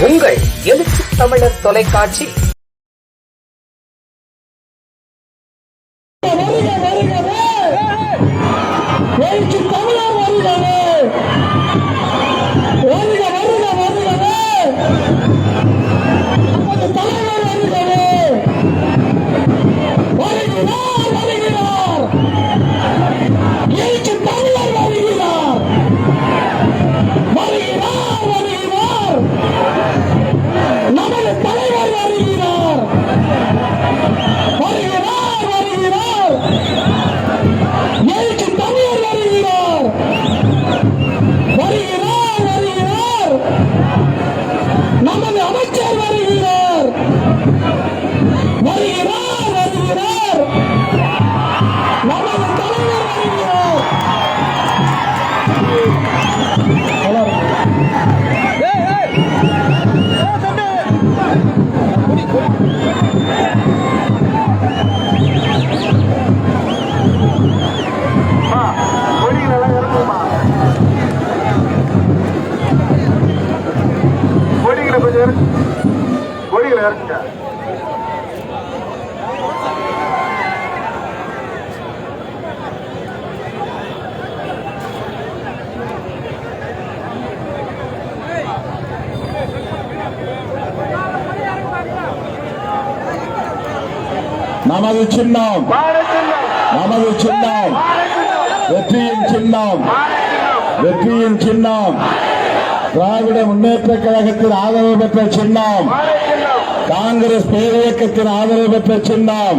உங்கள் எழுச்சி தமிழர் தொலைக்காட்சி. வருகிறது கொடிகளை நமது சின்னம். நமது சின்னம். வெற்றியின் சின்னம். வெற்றியின் சின்னம். திராவிட முன்னேற்ற கழகத்தில் ஆதரவு பெற்ற சின்னம். காங்கிரஸ் பேரியக்கத்தின் ஆதரவு பெற்ற சின்னம்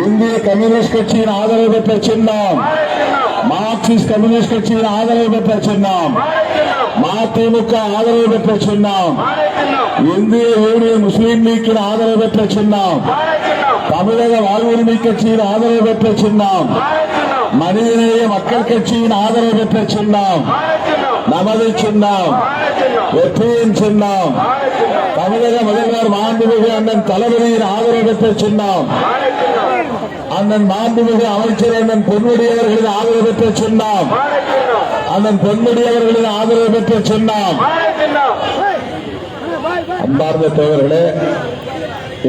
இந்திய கம்யூனிஸ்ட் கட்சியின் ஆதரவு பெற்ற சின்னம் மார்க்சிஸ்ட் கம்யூனிஸ்ட் கட்சியின் ஆதரவு பெற்ற சின்னம் மதிமுக ஆதரவு பெற்ற சின்னம் இந்திய யூனியன் முஸ்லீம் லீக்கின் ஆதரவு பெற்ற சின்னம் தமிழக வாழ்வுரிமை கட்சியின் ஆதரவு பெற்ற சின்னம் மனிதநேய மக்கள் கட்சியின் ஆதரவு பெற்ற சின்னம் நமது சின்னம் வெற்றியின் சின்னம். தமிழக முதல்வர் மாண்புமிகு அண்ணன் தளபதியின் ஆதரவு பெற்ற சின்னம். அண்ணன் மாண்புமிகு அமைச்சர் அண்ணன் பொன்முடியவர்களின் ஆதரவு பெற்ற சின்னம். அண்ணன் பொன்முடியவர்களின் ஆதரவு பெற்ற சின்னம். சின்னம் அன்பார்ந்த தேவர்களே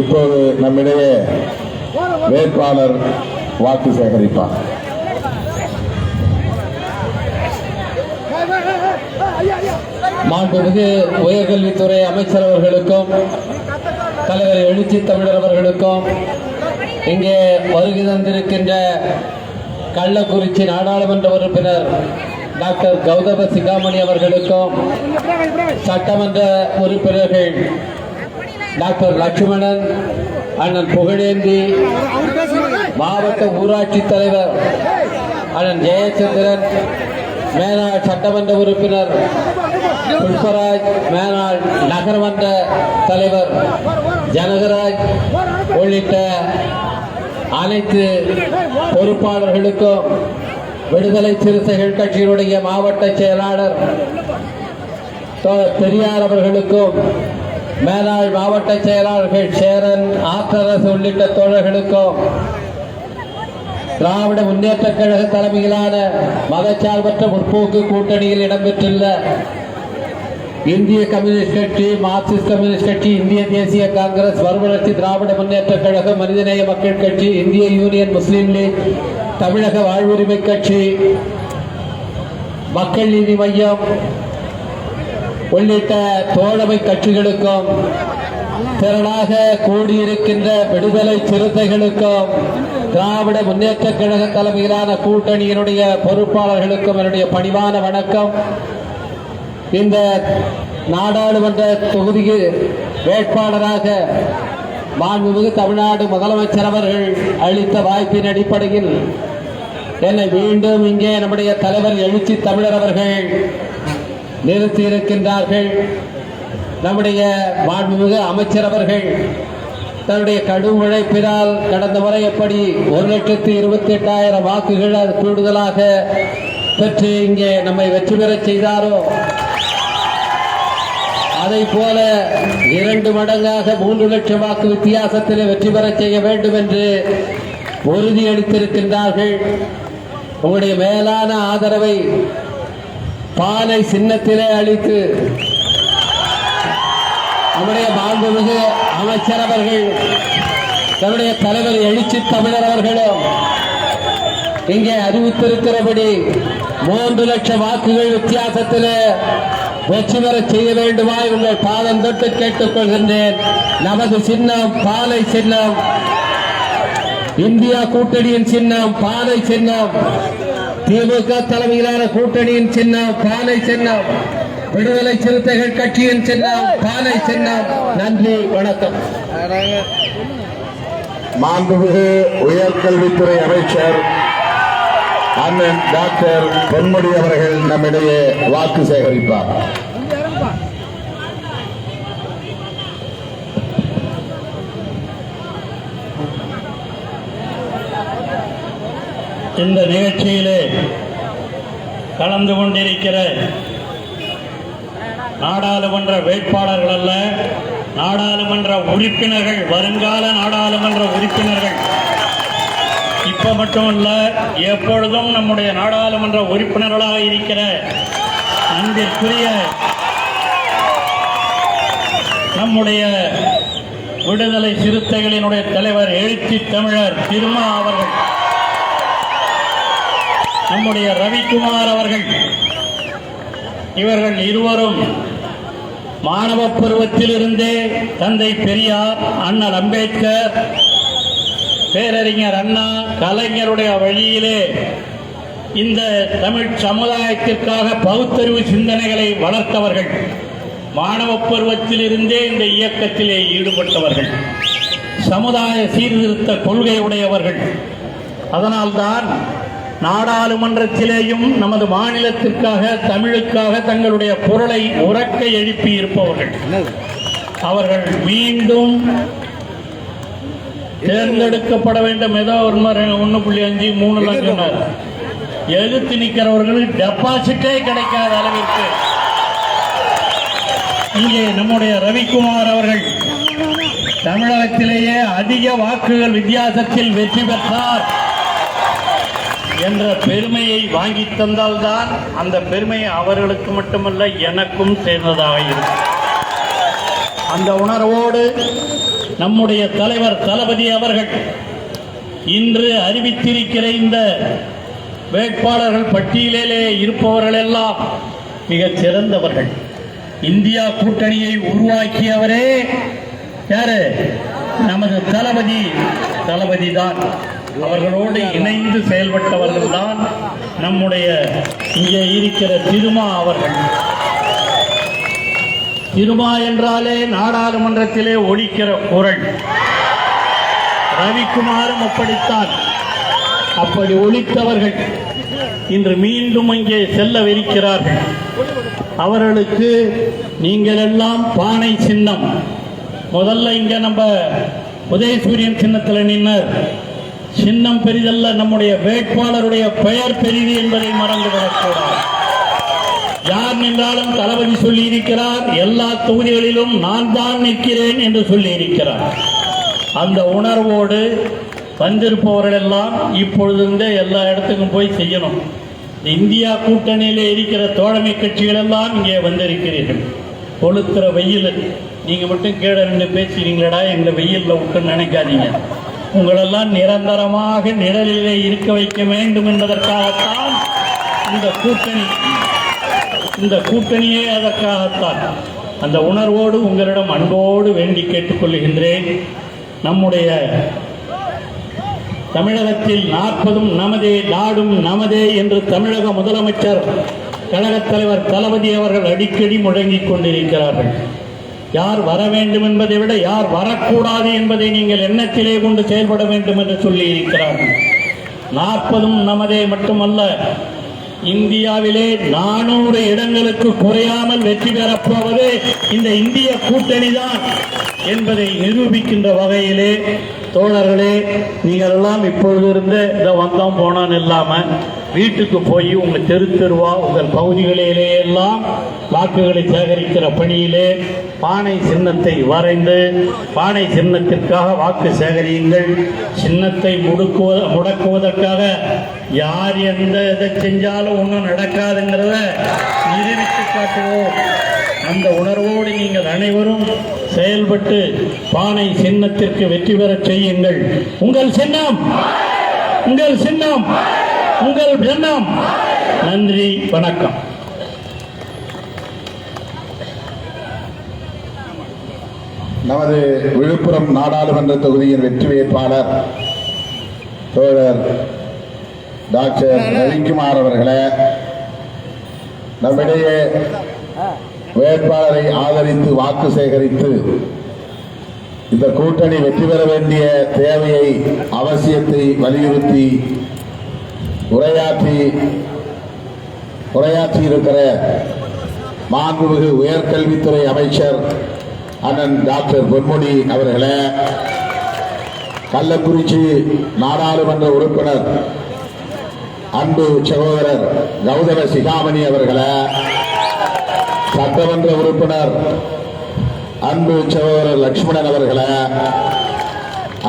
இப்போது நம்மிடையே வேட்பாளர் வாக்கு சேகரிப்பார். மாண்புமிகு உயர்கல்வித்துறை அமைச்சர் அவர்களுக்கும் தலைவர் எழுச்சி தமிழர் அவர்களுக்கும் இங்கே வருகை தந்திருக்கின்ற கள்ளக்குறிச்சி நாடாளுமன்ற உறுப்பினர் டாக்டர் கௌதம சிகாமணி அவர்களுக்கும் சட்டமன்ற உறுப்பினர்கள் டாக்டர் லட்சுமணன் அண்ணன் புகழேந்தி மாவட்ட ஊராட்சி தலைவர் அண்ணன் ஜெயச்சந்திரன் மேலாள் சட்டமன்ற உறுப்பினர் புஷ்பராஜ் மேனாள் நகர்மன்ற தலைவர் ஜனகராஜ் உள்ளிட்ட அனைத்து பொறுப்பாளர்களுக்கும் விடுதலை சிறுத்தைகள் கட்சியினுடைய மாவட்ட செயலாளர் பெரியார் அவர்களுக்கும் மேலாள் மாவட்ட செயலாளர்கள் சேரன் ஆற்றரசு உள்ளிட்ட தோழர்களுக்கும் திராவிட முன்னேற்ற கழக தலைமையிலான மதச்சார்பற்ற முற்போக்கு கூட்டணியில் இடம்பெற்றுள்ள இந்திய கம்யூனிஸ்ட் கட்சி மார்க்சிஸ்ட் கம்யூனிஸ்ட் கட்சி இந்திய தேசிய காங்கிரஸ் மறுமலர்ச்சி திராவிட முன்னேற்ற கழகம் மனிதநேய மக்கள் கட்சி இந்திய யூனியன் முஸ்லீம் லீக் தமிழக வாழ்வுரிமை கட்சி மக்கள் நீதி மையம் உள்ளிட்ட தோழமை கட்சிகளுக்கும் திரளாக கூடியிருக்கின்ற விடுதலை சிறுத்தைகளுக்கும் திராவிட முன்னேற்ற கழக தலைமையிலான கூட்டணியினுடைய பொறுப்பாளர்களுக்கும் என்னுடைய பணிவான வணக்கம். இந்த நாடாளுமன்ற தொகுதிக்கு வேட்பாளராக மாண்புமிகு தமிழ்நாடு முதலமைச்சர் அவர்கள் அளித்த வாய்ப்பின் அடிப்படையில் என்னை மீண்டும் இங்கே நம்முடைய தலைவர் எழுச்சி தமிழர் அவர்கள் நிறுத்தியிருக்கின்றார்கள் நம்முடைய மாண்புமிகு அமைச்சர் அவர்கள் தன்னுடைய கடும் உழைப்பினால் கடந்த முறை எப்படி ஒரு லட்சத்தி இருபத்தி எட்டாயிரம் வாக்குகள் அது கூடுதலாக பெற்று இங்கே நம்மை வெற்றி பெறச் செய்தாரோ அதை போல இரண்டு மடங்காக மூன்று லட்சம் வாக்கு வித்தியாசத்தில் வெற்றி பெற செய்ய வேண்டும் என்று உறுதியளித்திருக்கின்றார்கள் உங்களுடைய மேலான ஆதரவை பானை சின்னத்திலே அளித்து நம்முடைய மாண்புமிகு அமைச்சர் அவர்கள் நம்முடைய தலைவர் எழுச்சி தமிழர் அவர்களும் இங்கே அறிவித்திருக்கிறபடி மூன்று லட்சம் வாக்குகள் வித்தியாசத்தில் வெற்றி பெற செய்ய வேண்டுமாய் உங்கள் பாதம் தொட்டு கேட்டுக்கொள்கின்றேன். நமது சின்னம் பாலை சின்னம். இந்தியா கூட்டணியின் சின்னம் பாலை சின்னம். திமுக தலைமையிலான கூட்டணியின் சின்னம் பாலை சின்னம். விடுதலை சிறுத்தைகள் கட்சியின் சின்னம் பாலை சின்னம். நன்றி வணக்கம். மாண்புமிகு உயர்கல்வித்துறை அமைச்சர் அண்ணன் டாக்டர் பொன்முடி அவர்கள் நம்மிடையே வாக்கு சேகரிப்பார். இந்த நிகழ்ச்சியிலே கலந்து கொண்டிருக்கிற நாடாளுமன்ற வேட்பாளர்கள் அல்ல நாடாளுமன்ற உறுப்பினர்கள் வருங்கால நாடாளுமன்ற உறுப்பினர்கள். இப்ப மட்டுமல்ல எப்பொழுதும் நம்முடைய நாடாளுமன்ற உறுப்பினர்களாக இருக்கிற அன்பிற்குரிய நம்முடைய விடுதலை சிறுத்தைகளினுடைய தலைவர் எழுச்சி தமிழர் திருமா அவர்கள் நம்முடைய ரவிக்குமார் அவர்கள் இவர்கள் இருவரும் மாணவ பருவத்திலிருந்தே தந்தை பெரியார் அண்ணல் அம்பேத்கர் பேரறிஞர் அண்ணா கலைஞருடைய வழியிலே இந்த தமிழ் சமுதாயத்திற்காக பகுத்தறிவு சிந்தனைகளை வளர்த்தவர்கள் மாணவ பருவத்திலிருந்தே இந்த இயக்கத்திலே ஈடுபட்டவர்கள் சமுதாய சீர்திருத்த கொள்கை உடையவர்கள் அதனால்தான் நாடாளுமன்றத்திலேயும் நமது மாநிலத்திற்காக தமிழுக்காக தங்களுடைய குரலை உறக்க எழுப்பி இருப்பவர்கள் அவர்கள் மீண்டும் தேர்ந்தெடுக்கப்பட வேண்டும். ஏதோ ஒரு ஒன்று புள்ளி அஞ்சு மூணு லட்சம் எதிர்த்து நிற்கிறவர்களுக்கு டெபாசிட்டே கிடைக்காத அளவிற்கு. இங்கே நம்முடைய ரவிக்குமார் அவர்கள் தமிழகத்திலேயே அதிக வாக்குகள் வித்தியாசத்தில் வெற்றி பெற்றார் என்ற பெருமையை வாங்கி தந்தால்தான் அந்த பெருமை அவர்களுக்கு மட்டுமல்ல எனக்கும் சேர்ந்ததாக இருக்கும். அந்த உணர்வோடு நம்முடைய தலைவர் தளபதி அவர்கள் இன்று அறிவித்திருக்கிற இந்த வேட்பாளர்கள் பட்டியலிலே இருப்பவர்கள் எல்லாம் மிக சிறந்தவர்கள். இந்தியா கூட்டணியை உருவாக்கியவரே யாரு? நமது தளபதி. தளபதி தான். அவர்களோடு இணைந்து செயல்பட்டவர்கள் தான் நம்முடைய இங்கே இருக்கிற திருமா அவர்கள். இருமா என்றாலே நாடாளுமன்றத்திலே ஒலிக்கிற குரல். ரவிக்குமாரும் அப்படித்தான். அப்படி ஒழித்தவர்கள் இன்று மீண்டும் அங்கே செல்லவிருக்கிறார்கள். அவர்களுக்கு நீங்கள் எல்லாம் பானை சின்னம். முதல்ல இங்க நம்ம உதயசூரியன் சின்னத்தில் நின்னர். சின்னம் பெரிதல்ல நம்முடைய வேட்பாளருடைய பெயர் பெரிது என்பதை மறந்துவிடக்கூடாது யார் நின்றாலும் தளபதி சொல்லி இருக்கிறார் எல்லா தொகுதிகளிலும் நான் தான் நிற்கிறேன் என்று சொல்லி இருக்கிறார் அந்த உணர்வோடு வந்திருப்பவர்கள் எல்லாம் இப்பொழுதிருந்தே எல்லா இடத்துக்கும் போய் செய்யணும். இந்தியா கூட்டணியில் இருக்கிற தோழமை கட்சிகள் எல்லாம் இங்கே வந்திருக்கிறீர்கள். கொளுத்துற வெயில். நீங்கள் மட்டும் கீழே நின்று பேசுகிறீங்களடா எங்களை வெயிலில் விட்டுன்னு நினைக்காதீங்க. உங்களெல்லாம் நிரந்தரமாக நிழலிலே இருக்க வைக்க வேண்டும் என்பதற்காகத்தான் இந்த கூட்டணி இந்த கூட்டணியே அதற்காகத்தான். அந்த உணர்வோடு உங்களிடம் அன்போடு வேண்டி கேட்டுக்கொள்கின்றேன். நம்முடைய தமிழகத்தில் நாற்பதும் நமதே நாடும் நமதே என்று தமிழக முதலமைச்சர் கழகத் தலைவர் தளபதி அவர்கள் அடிக்கடி முழங்கிக் கொண்டிருக்கிறார்கள். யார் வர வேண்டும் என்பதை விட யார் வரக்கூடாது என்பதை நீங்கள் எண்ணத்திலே கொண்டு செயல்பட வேண்டும் என்று சொல்லி இருக்கிறார்கள் நாற்பதும் நமதே மட்டுமல்ல இந்தியாவிலே நானூறு இடங்களுக்கு குறையாமல் வெற்றி பெறப் போவது இந்த இந்திய கூட்டணி தான் என்பதை நிரூபிக்கின்ற வகையிலே தோழர்களே நீங்கள் எல்லாம் இப்பொழுது இருந்து இந்த வந்தோம் போனோம் இல்லாமல் வீட்டுக்கு போய் உங்கள் தெரு தெருவா உங்கள் பகுதிகளிலே எல்லாம் வாக்குகளை சேகரிக்கிற பணியிலே பானை சின்னத்தை வரைந்து பானை சின்னத்திற்காக வாக்கு சேகரியுங்கள். சின்னத்தை முடுக்குவ முடக்குவதற்காக யார் எந்த இதை செஞ்சாலும் ஒன்றும் நடக்காதுங்கிறத நிரூபித்து காட்டுவோம். அந்த உணர்வோடு நீங்கள் அனைவரும் செயல்பட்டு பானை சின்னத்திற்கு வெற்றி பெறச் செய்யுங்கள். உங்கள் சின்னம் உங்கள் சின்னம். உங்கள் எண்ணம் நன்றி வணக்கம். நமது விழுப்புரம் நாடாளுமன்ற தொகுதியின் வெற்றி வேட்பாளர் தோழர் டாக்டர் ரவிக்குமார் அவர்களே நம்மிடையே வேட்பாளரை ஆதரித்து வாக்கு சேகரித்து இந்த கூட்டணி வெற்றி பெற வேண்டிய தேவையை அவசியத்தை வலியுறுத்தி உரையாற்றி உரையாற்றி இருக்கிற மாண்புமிகு உயர்கல்வித்துறை அமைச்சர் அண்ணன் டாக்டர் பொன்முடி அவர்களே கள்ளக்குறிச்சி நாடாளுமன்ற உறுப்பினர் அன்பு சகோதரர் கௌதம சிகாமணி அவர்களே சட்டமன்ற உறுப்பினர் அன்பு சகோதரர் லட்சுமணன் அவர்களே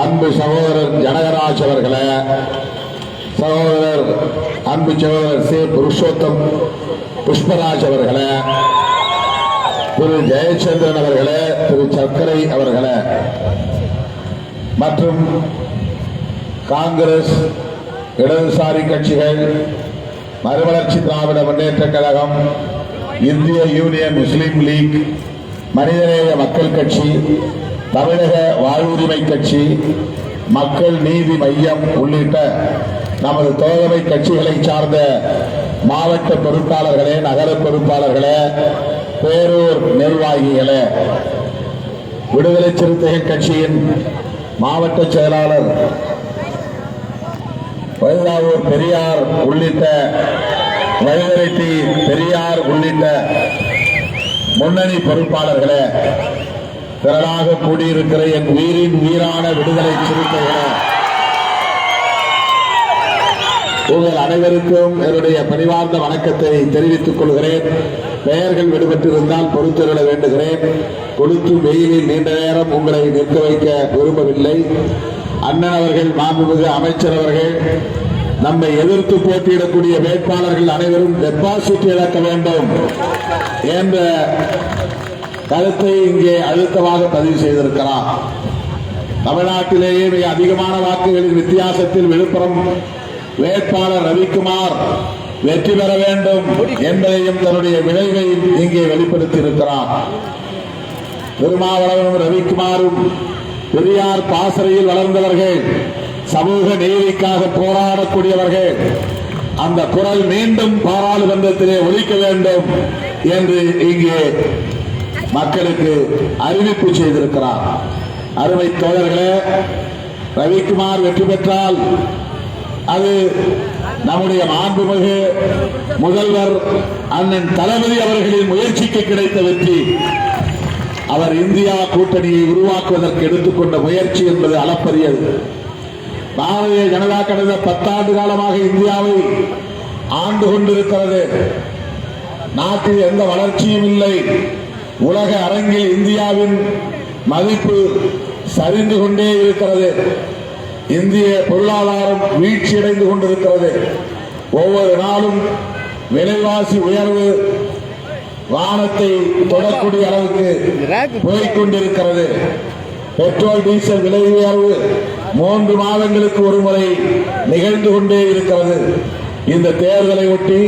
அன்பு சகோதரர் ஜனகராஜ் அவர்களே சகோதரர் அன்பு சகோதரர் சே. புருஷோத்தம் புஷ்பராஜ் அவர்களே திரு. ஜெயச்சந்திரன் அவர்களே திரு. சர்க்கரை அவர்களே மற்றும் காங்கிரஸ் இடதுசாரி கட்சிகள் மறுமலர்ச்சி திராவிட முன்னேற்ற கழகம் இந்திய யூனியன் முஸ்லீம் லீக் மனிதநேய மக்கள் கட்சி தமிழக வாழ்வுரிமை கட்சி மக்கள் நீதி மையம் உள்ளிட்ட நமது தோழமை கட்சிகளை சார்ந்த மாவட்ட பொறுப்பாளர்களே நகர பொறுப்பாளர்களே பேரூர் நிர்வாகிகளே விடுதலை சிறுத்தைகள் கட்சியின் மாவட்ட செயலாளர் வயதாவூர் பெரியார் உள்ளிட்ட வயதரைத்தி பெரியார் உள்ளிட்ட முன்னணி பொறுப்பாளர்களே திரளாக கூடியிருக்கிற என் உயிரின் உயிரான விடுதலை சிறுத்தைகளே உங்கள் அனைவருக்கும் என்னுடைய பணிவார்ந்த வணக்கத்தை தெரிவித்துக் கொள்கிறேன். பெயர்கள் விடுபட்டிருந்தால் பொறுத்துவிட வேண்டுகிறேன். கொளுத்தும் வெயிலில் நீண்ட நேரம் உங்களை நிற்க வைக்க விரும்பவில்லை. அண்ணன் அவர்கள் மாண்புமிகு அமைச்சர் அவர்கள் நம்மை எதிர்த்து போட்டியிடக்கூடிய வேட்பாளர்கள் அனைவரும் டெபாசிட் இழக்க வேண்டும் என்ற கருத்தை இங்கே அழுத்தமாக பதிவு செய்திருக்கிறார். தமிழ்நாட்டிலேயே மிக அதிகமான வாக்குகளின் வித்தியாசத்தில் விழுப்புரம் வேட்பாளர் ரவிக்குமார் வெற்றி பெற வேண்டும் என்பதையும் தன்னுடைய விளைவை இங்கே வெளிப்படுத்தி இருக்கிறார் திருமாவளவனும் ரவிக்குமாரும் பெரியார் பாசறையில் வளர்ந்தவர்கள் சமூக நீதிக்காக போராடக்கூடியவர்கள். அந்த குரல் மீண்டும் பாராளுமன்றத்திலே ஒழிக்க வேண்டும் என்று இங்கே மக்களுக்கு அறிவிப்பு செய்திருக்கிறார். அருமை தோழர்களே ரவிக்குமார் வெற்றி பெற்றால் அது நம்முடைய மாண்புமிகு முதல்வர் அண்ணன் தளபதி அவர்களின் முயற்சிக்கு கிடைத்த வெற்றி. அவர் இந்தியா கூட்டணியை உருவாக்குவதற்கு எடுத்துக்கொண்ட முயற்சி என்பது அளப்பரியது. பாரதிய ஜனதா கடந்த பத்தாண்டு காலமாக இந்தியாவை ஆண்டு கொண்டிருக்கிறது. நாட்டில் எந்த வளர்ச்சியும் இல்லை. உலக அரங்கில் இந்தியாவின் மதிப்பு சரிந்து கொண்டே இருக்கிறது. இந்திய பொருளாதாரம் வீழ்ச்சியடைந்து கொண்டிருக்கிறது. ஒவ்வொரு நாளும் விலைவாசி உயர்வு வானத்தை தொடக்கூடிய அளவுக்கு போய்கொண்டிருக்கிறது. பெட்ரோல் டீசல் விலை உயர்வு மூன்று மாதங்களுக்கு ஒரு முறை நிகழ்ந்து கொண்டே இருக்கிறது. இந்த தேர்தலை ஒட்டி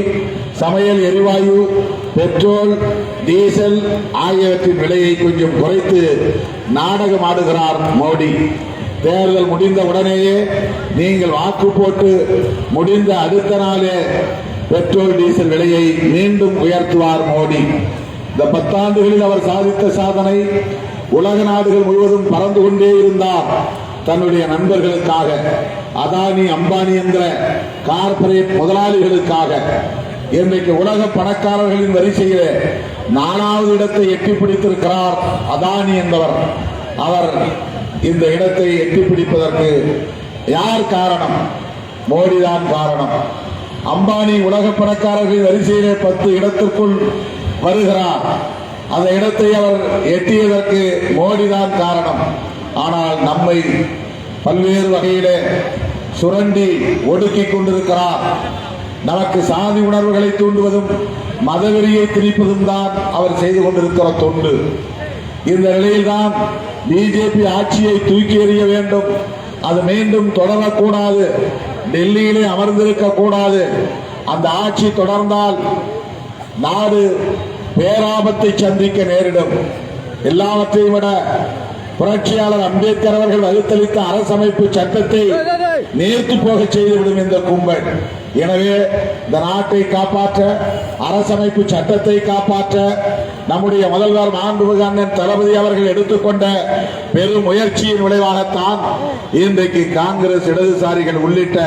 சமையல் எரிவாயு பெட்ரோல் டீசல் ஆகியவற்றின் விலையை கொஞ்சம் குறைத்து நாடகமாடுகிறார் மோடி. தேர்தல் முடிந்த உடனேயே நீங்கள் வாக்கு போட்டு முடிந்த அடுத்த நாளே பெட்ரோல் டீசல் விலையை மீண்டும் உயர்த்துவார் மோடி. இந்த பத்தாண்டுகளில் அவர் சாதித்த சாதனை உலக நாடுகள் முழுவதும் பறந்து கொண்டே இருந்தார் தன்னுடைய நண்பர்களுக்காக அதானி அம்பானி என்ற கார்ப்பரேட் முதலாளிகளுக்காக. இன்றைக்கு உலக பணக்காரர்களின் வரிசையிலே நாலாவது இடத்தை எட்டி பிடித்திருக்கிறார் அதானி என்பவர். அவர் இந்த இடத்தை எட்டி பிடிப்பதற்கு யார் காரணம்? மோடிதான் காரணம். அம்பானி உலக பணக்காரர்கள் வரிசையிலே பத்து இடத்திற்குள் வருகிறார். அந்த இடத்தை அவர் எட்டியதற்கு மோடிதான் காரணம். ஆனால் நம்மை பல்வேறு வகையிலே சுரண்டி ஒடுக்கிக் கொண்டிருக்கிறார். நமக்கு சாதி உணர்வுகளை தூண்டுவதும் மதவெறியை திணிப்பதும் தான் அவர் செய்து கொண்டிருக்கிற தொண்டு. இந்த நிலையில்தான் பிஜேபி ஆட்சியை தூக்கி எறிய வேண்டும். அது மீண்டும் தொடரக்கூடாது. டெல்லியிலே அமர்ந்திருக்க கூடாது அந்த ஆட்சி தொடர்ந்தால் நாடு பேராபத்தை சந்திக்க நேரிடும். எல்லாவற்றையும் விட புரட்சியாளர் அம்பேத்கர் அவர்கள் வகுத்தளித்த அரசமைப்பு சட்டத்தை நேர்த்து போக செய்துவிடும் இந்த கும்பல். எனவே இந்த நாட்டை காப்பாற்ற அரசமைப்பு சட்டத்தை காப்பாற்ற நம்முடைய முதல்வர் மாண்புமிகு அண்ணன் தளபதி அவர்கள் எடுத்துக்கொண்ட பெரும் முயற்சியின் விளைவாகத்தான் இன்றைக்கு காங்கிரஸ் இடதுசாரிகள் உள்ளிட்ட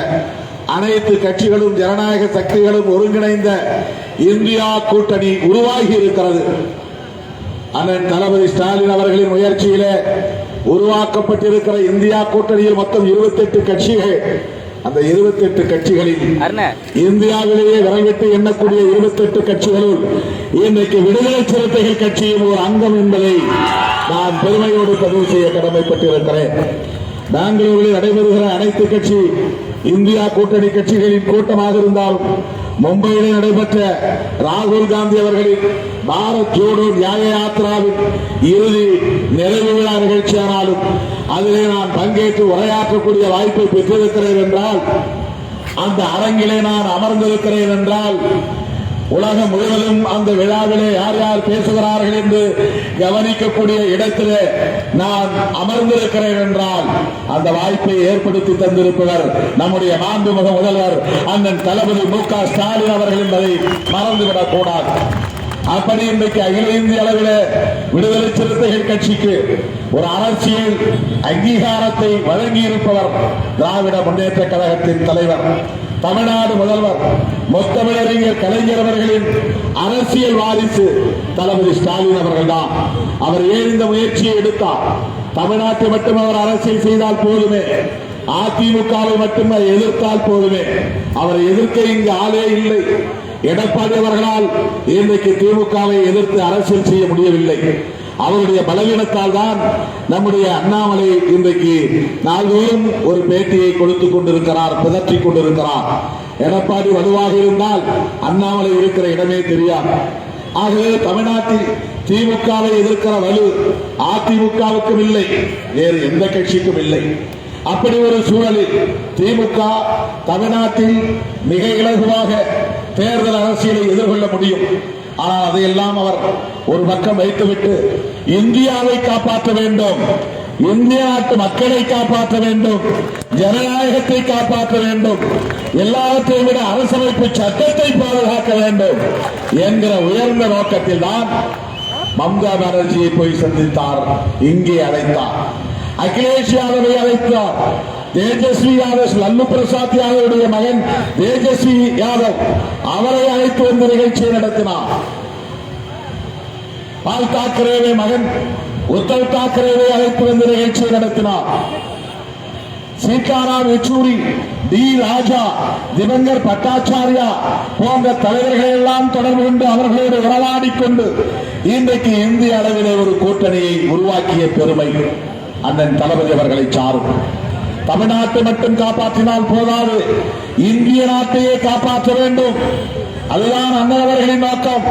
அனைத்து கட்சிகளும் ஜனநாயக சக்திகளும் ஒருங்கிணைந்த இந்தியா கூட்டணி உருவாகி இருக்கிறது. அண்ணன் தளபதி ஸ்டாலின் அவர்களின் முயற்சியிலே உருவாக்கப்பட்டிருக்கிற இந்தியா கூட்டணியில் மொத்தம் 28 கட்சிகள் அந்த 28 கட்சிகளில் இந்தியாவிலேயே விரல் விட்டு எண்ணக்கூடிய 28 கட்சிகளுள் இன்றைக்கு விடுதலை சிறுத்தைகள் கட்சியும் ஒரு அங்கம் என்பதை நான் பெருமையோடு பதிவு செய்ய கடமைப்பட்டிருக்கிறேன். பெங்களூரில் நடைபெறுகிற அனைத்து கட்சி இந்தியா கூட்டணி கட்சிகளின் கூட்டமாக இருந்தாலும் மும்பையிலே நடைபெற்ற ராகுல் காந்தி அவர்களின் பாரத் ஜோடோ நியாய யாத்திராவின் இறுதி நிறைவு விழா நிகழ்ச்சியானாலும் அதிலே நான் பங்கேற்று உரையாற்றக்கூடிய வாய்ப்பை பெற்றிருக்கிறேன் என்றால் அந்த அரங்கிலே நான் அமர்ந்திருக்கிறேன் என்றால் உலகம் முழுவதும் அந்த விழாவிலே யார் யார் பேசுகிறார்கள் என்று கவனிக்கக்கூடிய இடத்திலே நான் அமர்ந்திருக்கிறேன் என்றால் அந்த வாய்ப்பை ஏற்படுத்தி தந்திருப்பவர் நம்முடைய மாண்புமுக முதல்வர் அண்ணன் தளபதி மு க ஸ்டாலின் அவர்கள் என்பதை மறந்துவிடக் கூடாது. அப்படி இன்றைக்கு அகில இந்திய அளவில் விடுதலை சிறுத்தைகள் கட்சிக்கு ஒரு அரசியல் அங்கீகாரத்தை வழங்கியிருப்பவர் திராவிட முன்னேற்ற கழகத்தின் தலைவர் தமிழ்நாடு முதல்வர் முத்தமிழறிஞர் கலைஞர் அவர்களின் அரசியல் வாரிசு தளபதி ஸ்டாலின் அவர்கள்தான். அவர் ஏன் இந்த முயற்சியை எடுத்தார்? தமிழ்நாட்டை மட்டும் அவர் அரசியல் செய்தால் போதுமே? அதிமுகவை மட்டும் எதிர்த்தால் போதுமே? அவரை எதிர்க்க இங்கு ஆளே இல்லை. எடப்பாடி அவர்களால் இன்றைக்கு திமுகவை எதிர்த்து அரசியல் செய்ய முடியவில்லை. அவருடைய பலவீனத்தால் தான் நம்முடைய அண்ணாமலை இன்றைக்கு நாள்தோறும் ஒரு பேட்டியை கொடுத்துக் கொண்டிருக்கிறார் பிதற்றிக் கொண்டிருக்கிறார். எடப்பாடி வலுவாக இருந்தால் அண்ணாமலை இருக்கிற இடமே தெரியாது. ஆகவே தமிழ்நாட்டில் திமுகவை எதிர்க்கிற வலு அதிமுகவுக்கும் இல்லை வேறு எந்த கட்சிக்கும் இல்லை. அப்படி ஒரு சூழலில் திமுக தமிழ்நாட்டில் மிக இலகுவாக தேர்தல் அரசியலை எதிர்கொள்ள முடியும். ஆனால் அதையெல்லாம் அவர் ஒரு பக்கம் வைத்துவிட்டு இந்தியாவை காப்பாற்ற வேண்டும். இந்திய நாட்டு மக்களை காப்பாற்ற வேண்டும். ஜனநாயகத்தை காப்பாற்ற வேண்டும். எல்லாவற்றையும் விட அரசமைப்பு சட்டத்தை பாதுகாக்க வேண்டும் என்கிற உயர்ந்த நோக்கத்தில் தான் மம்தா பானர்ஜியை போய் சந்தித்தார். இங்கே அழைத்தார். அகிலேஷ் யாதவை அழைத்தார். தேஜஸ்வி யாதவ் லல்லு பிரசாத் யாதவுடைய மகன் தேஜஸ்வி யாதவ் அவரை அழைத்து வந்து நிகழ்ச்சியை நடத்தினார். பால் தாக்கரேவே மகன் உத்தவ் தாக்கரேவை அழைத்து வந்து நிகழ்ச்சியை நடத்தினார். சீதாராம் யெச்சூரி டி ராஜா திவங்கர் பட்டாச்சாரியா போன்ற தலைவர்கள் எல்லாம் தொடர்பு கொண்டு அவர்களோடு உறவாடிக் கொண்டு இன்றைக்கு இந்திய அளவிலே ஒரு கூட்டணியை உருவாக்கிய பெருமை அண்ணன் தளபதி அவர்களை சாரும். தமிழ்நாட்டை மட்டும் காப்பாற்றினால் போதாது. இந்திய நாட்டையே காப்பாற்ற வேண்டும். அதுதான் அண்ணன் நோக்கம்.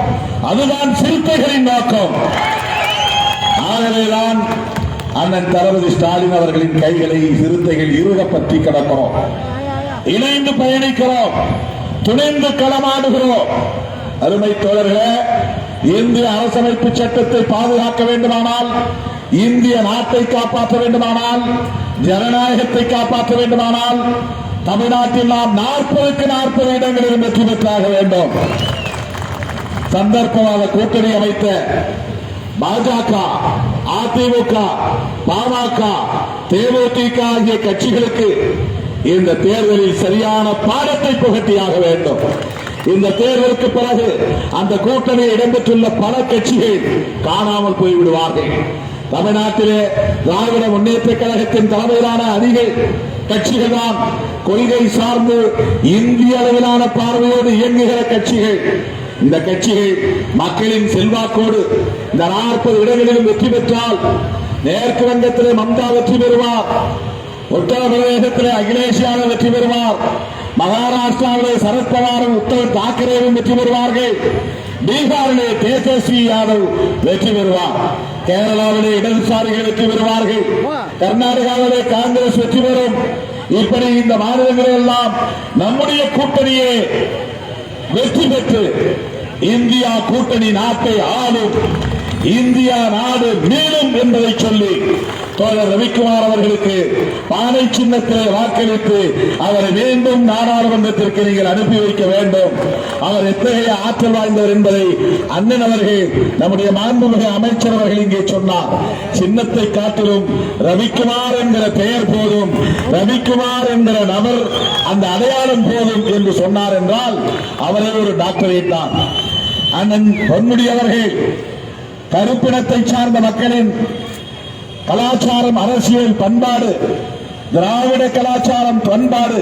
அதுதான் சிறுத்தைகளின் நோக்கம். ஆகவேதான் அண்ணன் தளபதி ஸ்டாலின் அவர்களின் கைகளை சிறுத்தைகள் இருக பற்றி கிடக்கிறோம். இணைந்து பயணிக்கிறோம். துணைந்து களமாடுகிறோம். அருமை தோழர்களே இந்திய அரசமைப்பு சட்டத்தை பாதுகாக்க வேண்டுமானால் இந்திய நாட்டை காப்பாற்ற வேண்டுமானால் ஜனநாயகத்தை காப்பாற்ற வேண்டுமானால் தமிழ்நாட்டில் நாம் நாற்பதுக்கு நாற்பது இடங்களில் வெற்றி பெற்றாக வேண்டும். சந்தர்ப்பவாத கூட்டணி அமைத்த பாஜக அதிமுக பாமக தேமுதிக ஆகிய கட்சிகளுக்கு இந்த தேர்தலில் சரியான பாடத்தை புகட்டியாக வேண்டும். இந்த தேர்தலுக்கு பிறகு அந்த கூட்டணியில் இடம்பெற்றுள்ள பல கட்சிகள் காணாமல் போய்விடுவார்கள். தமிழ்நாட்டிலே திராவிட முன்னேற்ற கழகத்தின் தலைமையிலான அதிக கட்சிகள் தான் கொள்கை சார்ந்து இந்திய அளவிலான பார்வையோடு இயங்குகிற கட்சிகள். இந்த கட்சிகள் மக்களின் செல்வாக்கோடு இந்த நாற்பது இடங்களிலும் வெற்றி பெற்றால் மேற்கு வங்கத்திலே மம்தா வெற்றி பெறுவார். உத்தரப்பிரதேசத்திலே அகிலேஷ் யாதவ் வெற்றி பெறுவார். மகாராஷ்டிராவிலே சரத்பவாரும் உத்தவ் தாக்கரேவும் வெற்றி பெறுவார்கள். பீகாரிலே தேஜஸ்வி யாதவ் வெற்றி பெறுவார். கேரளாவிலே இடதுசாரிகள் வெற்றி பெறுவார்கள். கர்நாடகாவிலே காங்கிரஸ் வெற்றி பெறும். இப்படி இந்த மாநிலங்களில் எல்லாம் நம்முடைய கூட்டணியே வெற்றி பெற்று இந்தியா கூட்டணி நாட்டை ஆளும். இந்தியா நாடு மீளும் என்பதை சொல்லி தோழர் ரவிக்குமார் அவர்களுக்கு பானை சின்னத்திலே வாக்களித்து அவரை மீண்டும் நாடாளுமன்றத்திற்கு நீங்கள் அனுப்பி வைக்க வேண்டும். அவர் எத்தகைய ஆற்றல் வாய்ந்தவர் என்பதை அண்ணன் அவர்கள் நம்முடைய மாண்புமிகு அமைச்சர் அவர்கள் இங்கே சொன்னார். சின்னத்தை காட்டிலும் ரவிக்குமார் என்கிற பெயர் போதும் ரவிக்குமார் என்கிற நபர் அந்த அடையாளம் போதும் என்று சொன்னார் என்றால் அவரே ஒரு டாக்டரேட் தான். அண்ணன் பொன்முடி அவர்கள் கருப்பினத்தை சார்ந்த மக்களின் கலாச்சாரம் அரசியல் பண்பாடு திராவிட கலாச்சாரம் பண்பாடு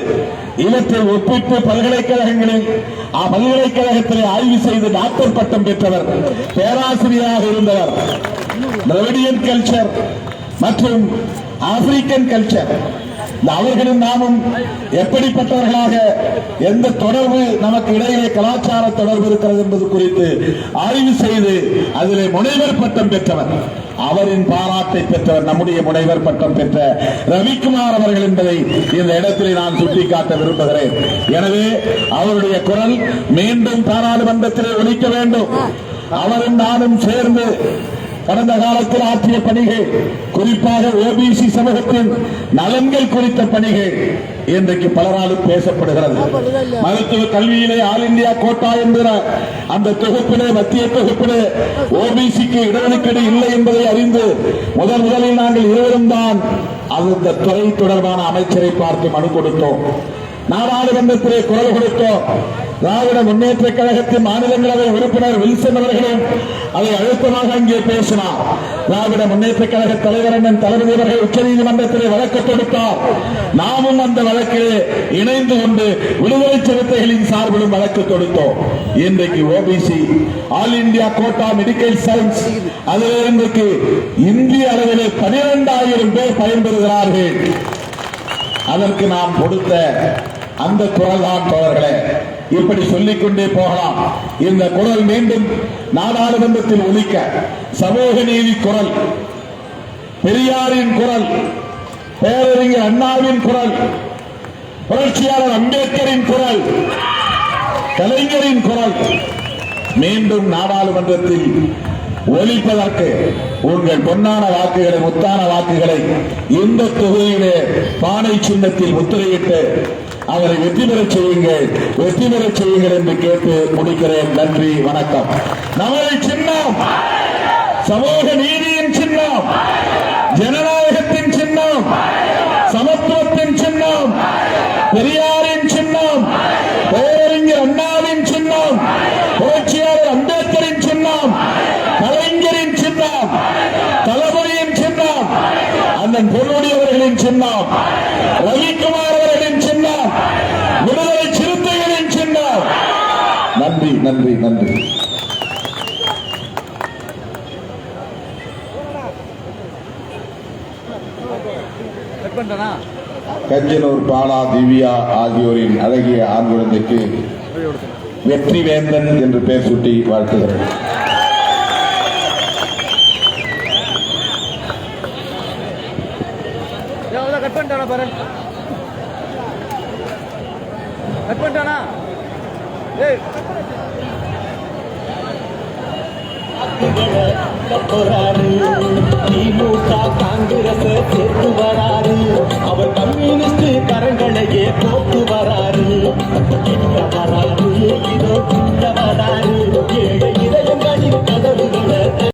இவற்றை ஒப்பிட்டு பல்கலைக்கழகங்களில் ஆ, பல்கலைக்கழகத்திலே ஆய்வு செய்து டாக்டர் பட்டம் பெற்றவர் பேராசிரியராக இருந்தவர் திராவிடியன் கல்ச்சர் மற்றும் ஆப்பிரிக்கன் கல்ச்சர் அவர்களும் நாமும் எப்படிப்பட்டவர்களாக எந்த தொடர்பு நமக்கு இடையிலே கலாச்சார தொடர்பு இருக்கிறது என்பது குறித்து ஆய்வு செய்து அதிலே முனைவர் பட்டம் பெற்றவர். அவரின் பாராட்டை பெற்றவர் நம்முடைய முனைவர் பட்டம் பெற்ற ரவிக்குமார் அவர்கள் என்பதை இந்த இடத்திலே நான் சுட்டிக்காட்ட விரும்புகிறேன். எனவே அவருடைய குரல் மீண்டும் பாராளுமன்றத்திலே ஒலிக்க வேண்டும். அவரும் நானும் சேர்ந்து கடந்த காலத்தில் ஆற்றிய பணிகள் குறிப்பாக ஓபிசி சமூகத்தின் நலன்கள் குறித்த பணிகள் இன்றைக்கு பலராலும் பேசப்படுகிறது. மருத்துவ கல்வியிலே ஆல் இந்தியா கோட்டா என்கிற அந்த தொகுப்பிலே மத்திய தொகுப்பிலே ஓபிசிக்கு இடஒதுக்கீடு இல்லை என்பதை அறிந்து முதல் முதலில் நாங்கள் இருவரும் தான் அந்த துறை தொடர்பான அமைச்சரை பார்த்து மனு கொடுத்தோம். நாடாளுமன்றத்திலே குரல் கொடுத்தோம். திராவிட முன்னேற்ற கழகத்தின் மாநிலங்களவை உறுப்பினர் வில்சன் அவர்களும் அதை அழுத்தமாக அங்கே பேசினார். திராவிட முன்னேற்ற கழக தலைவர் அண்ணன் தளபதி அவர்கள் உச்சநீதிமன்றத்திலே வழக்கு தொடுத்தார். நாமும் அந்த வழக்கிலே இணைந்து கொண்டு விடுதலை சிறுத்தைகளின் சார்பிலும் வழக்கு தொடுத்தோம். இன்றைக்கு OBC all India quota medical science அதில் இன்றைக்கு இந்திய அளவிலே பனிரெண்டாயிரம் பேர் பயன்பெறுகிறார்கள். அதற்கு நாம் கொடுத்த அந்த குரல் தான் தோழர்களே. இப்படி சொல்லிக் கொண்டே போகலாம். இந்த குரல் மீண்டும் நாடாளுமன்றத்தில் ஒழிக்க சமூக நீதி குரல். பெரியாரின் குரல். பேரறிஞர் அண்ணாவின் குரல். புரட்சியாளர் அம்பேத்கரின் குரல். கலைஞரின் குரல். மீண்டும் நாடாளுமன்றத்தில் ஒழிப்பதற்கு உங்கள் பொன்னான வாக்குகளை முத்தான வாக்குகளை இந்த தொகுதியிலே பானை சின்னத்தில் முத்திரையிட்டு அவரை வெற்றி பெறச் செய்யுங்கள். வெற்றி பெறச் செய்யுங்கள் என்று கேட்டு முடிக்கிறேன். நன்றி வணக்கம். நமது சின்னம். சமூக நீதியின் சின்னம். ஜனநாயகத்தின் சின்னம். சமத்துவத்தின் சின்னம். பெரியாரின் சின்னம். பேரறிஞர் அண்ணாவின் சின்னம். புரட்சியாளர் அம்பேத்கரின் சின்னம். கலைஞரின் சின்னம். தளபதியின் சின்னம். அண்ணன் பொருளுடையவர்களின் சின்னம். ரவிக்குமார் அவர்கள் விடுதலை சிறுத்தைகளின் சின்னம். நன்றி நன்றி நன்றி. கஞ்சனூர் பாலா திவ்யா ஆகியோரின் அழகிய ஆண் குழந்தைக்கு வெற்றி வேந்தன் என்று பெயர் சூட்டி வாழ்த்துகிறேன். கட் பண்ணிட்டானா பாரு கட் பண்ணிட்டானா ஏய். திமுக காங்கிரஸ் சேர்த்து வராரு. அவர் கம்யூனிஸ்ட் கரங்களையே போட்டு வராரு. கிட்ட வராரு இதோ கிட்ட வராரு. ஏழை இதயங்களின் கதவுகளை